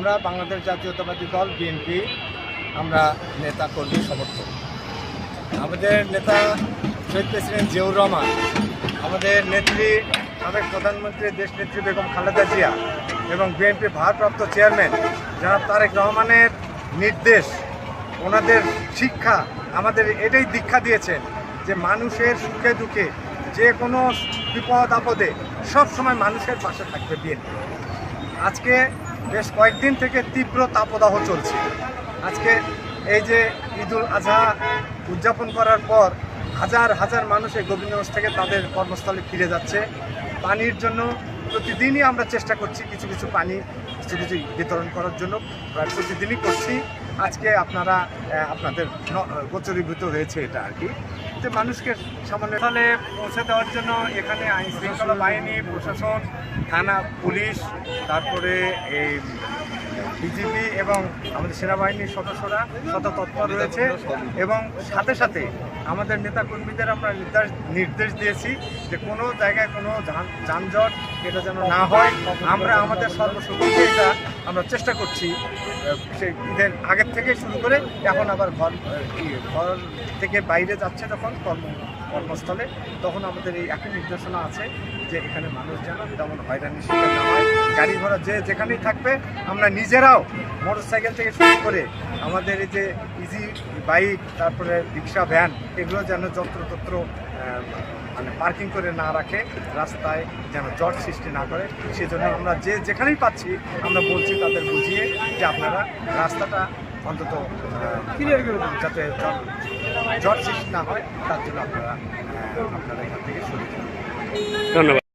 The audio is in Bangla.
আমরা বাংলাদেশ জাতীয়তাবাদী দল, বিএনপি, আমরা নেতা কর্মী সমর্থক। আমাদের নেতা শহীদ প্রেসিডেন্ট জিয়াউর রহমান, আমাদের নেত্রী সাবেক প্রধানমন্ত্রী দেশ নেত্রী বেগম খালেদা জিয়া এবং বিএনপি ভারপ্রাপ্ত চেয়ারম্যান জনাব তারেক রহমানের নির্দেশ, ওনাদের শিক্ষা আমাদের এটাই দীক্ষা দিয়েছেন যে মানুষের সুখে দুঃখে যে কোনো বিপদ আপদে সব সময় মানুষের পাশে থাকবে বিএনপি। আজকে বেশ কয়েকদিন থেকে তীব্র তাপদাহ চলছে। আজকে এই যে ঈদুল আজহা উদযাপন করার পর হাজার হাজার মানুষ এই গোবিন্দগঞ্জ থেকে তাদের কর্মস্থলে ফিরে যাচ্ছে। পানির জন্য প্রতিদিনই আমরা চেষ্টা করছি কিছু কিছু পানি কিছু বিতরণ করার জন্য প্রায় প্রতিদিনই করছি। আজকে আপনারা আপনাদের গোচরীভূত হয়েছে এটা আর কি। যে মানুষকে সামান্য স্থলে পৌঁছে দেওয়ার জন্য এখানে আইন শৃঙ্খলা বাহিনী, প্রশাসন, থানা, পুলিশ, তারপরে এই বিজিবি এবং আমাদের সেনাবাহিনীর সদস্যরা শত তৎপর রয়েছে এবং সাথে সাথে আমাদের নেতাকর্মীদের আমরা নির্দেশ নির্দেশ দিয়েছি যে কোনো জায়গায় কোনো যানজট এটা যেন না হয়। আমরা আমাদের সর্বশক্তিতে এটা আমরা চেষ্টা করছি সেই ঈদের আগের থেকে শুরু করে, এখন আবার ঘর ঘর থেকে বাইরে যাচ্ছে তখন কর্ম কর্মস্থলে তখন আমাদের এই একই নির্দেশনা আছে যে এখানে মানুষ যেন তেমন হয়রানির শিকার না হয়। গাড়ি ঘোড়া যে যেখানেই থাকবে আমরা নিজেরাও মোটর সাইকেল থেকে শুরু করে আমাদের এই যে ইজি বাইক তারপরে রিক্সা ভ্যান এগুলো যেন যত্রতত্র মানে পার্কিং করে না রাখে রাস্তায় যেন জট সৃষ্টি না করে। সেজন্য আমরা যে যেখানেই পাচ্ছি আমরা বলছি তাদের বুঝিয়ে যে আপনারা রাস্তাটা অন্তত ক্লিয়ার করে যাতে জট সৃষ্টি না হয় তার জন্য আপনারা আপনারা এখান থেকে সরে ধন্যবাদ।